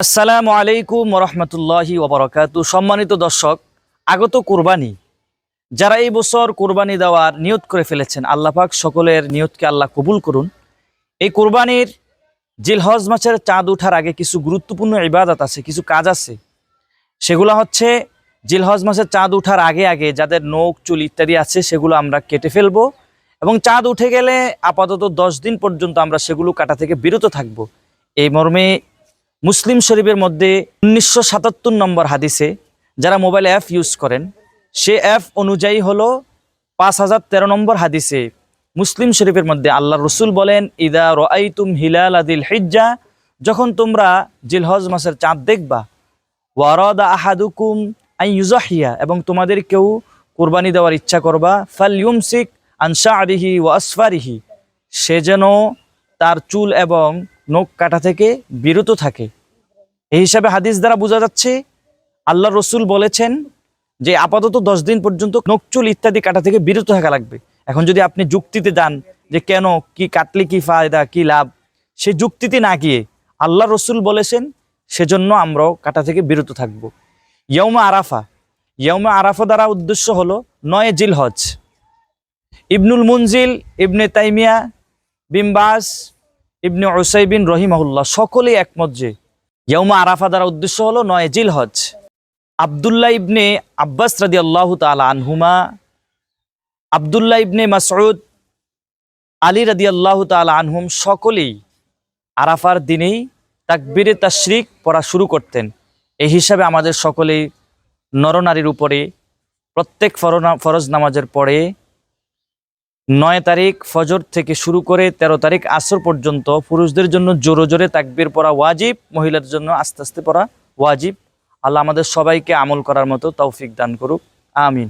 আসসালামু আলাইকুম রহমতুল্লাহি ওবরাকাতু। সম্মানিত দর্শক, আগত কোরবানি। যারা এই বছর কোরবানি দেওয়ার নিয়ত করে ফেলেছেন, আল্লাহ পাক সকলের নিয়তকে আল্লাহ কবুল করুন। এই কোরবানির জিলহজ মাসের চাঁদ ওঠার আগে কিছু গুরুত্বপূর্ণ ইবাদত আছে, কিছু কাজ আছে। সেগুলো হচ্ছে জিলহজ মাসের চাঁদ ওঠার আগে আগে যাদের নখ, চুল ইত্যাদি আছে, সেগুলো আমরা কেটে ফেলব এবং চাঁদ উঠে গেলে আপাতত দশ দিন পর্যন্ত আমরা সেগুলো কাটা থেকে বিরত থাকব। এই মর্মে মুসলিম শরীফের মধ্যে উনিশশো সাতাত্তর নম্বর হাদিসে যারা মোবাইল অ্যাপ ইউজ করেন, সে অ্যাপ অনুযায়ী হলো পাঁচ হাজার তেরো নম্বর হাদিসে মুসলিম শরীফের মধ্যে আল্লাহ রসুল বলেন, ইদা রাইতুম হিলাল আদিল হিজ্জা যখন তোমরা জিলহজ মাসের চাঁদ দেখবা, ওয়ারদা আহাদুকুম আই ইউজাহিয়া এবং তোমাদের কেউ কোরবানি দেওয়ার ইচ্ছা করবা ফাল ইউমসিক আনসা আরিহি ও আসফারিহি সে যেন তার চুল এবং নখ কাটা থেকে বিরত থাকে। এই হিসাবে হাদিস দ্বারা বোঝা যাচ্ছে আল্লাহ রসুল বলেছেন যে আপাতত দশ দিন পর্যন্ত নখ, চুল ইত্যাদি কাটা থেকে বিরত থাকা লাগবে। এখন যদি আপনি যুক্তিতে যান যে কেন, কি কাটলে কি ফায়দা, কি লাভ, সে যুক্তিতে না গিয়ে আল্লাহ রসুল বলেছেন, সেজন্য আমরাও কাটা থেকে বিরত থাকব। ইয়মা আরাফা ইয়মা আরাফা দ্বারা উদ্দেশ্য হলো নয় জিল হজ ইবনুল মুনজিল, ইবনে তাইমিয়া বিমবাস ইবনে ওসাইবিন রহিমাহুল্লাহ সকলেই একমত যে ইয়মা আরাফা দ্বারা উদ্দেশ্য হলো নয় জিল হজ আবদুল্লাহ ইবনে আব্বাস রাদি আল্লাহ তালা আনহুমা, আবদুল্লাহ ইবনে মাসউদ, আলী রাদি আল্লাহ তালা আনহুম সকলেই আরাফার দিনেই তাকবিরে তাশরিক পড়া শুরু করতেন। এই হিসাবে আমাদের সকলেই নরনারীর উপরে প্রত্যেক ফরজ নামাজের পরে নয় তারিখ ফজর থেকে শুরু করে ১৩ তারিখ আসর পর্যন্ত পুরুষদের জন্য জোরে জোরে তাকবির পড়া ওয়াজিব, মহিলাদের জন্য আস্তে আস্তে পড়া ওয়াজিব। আল্লাহ আমাদের সবাইকে আমল করার মতো তৌফিক দান করুক। আমিন।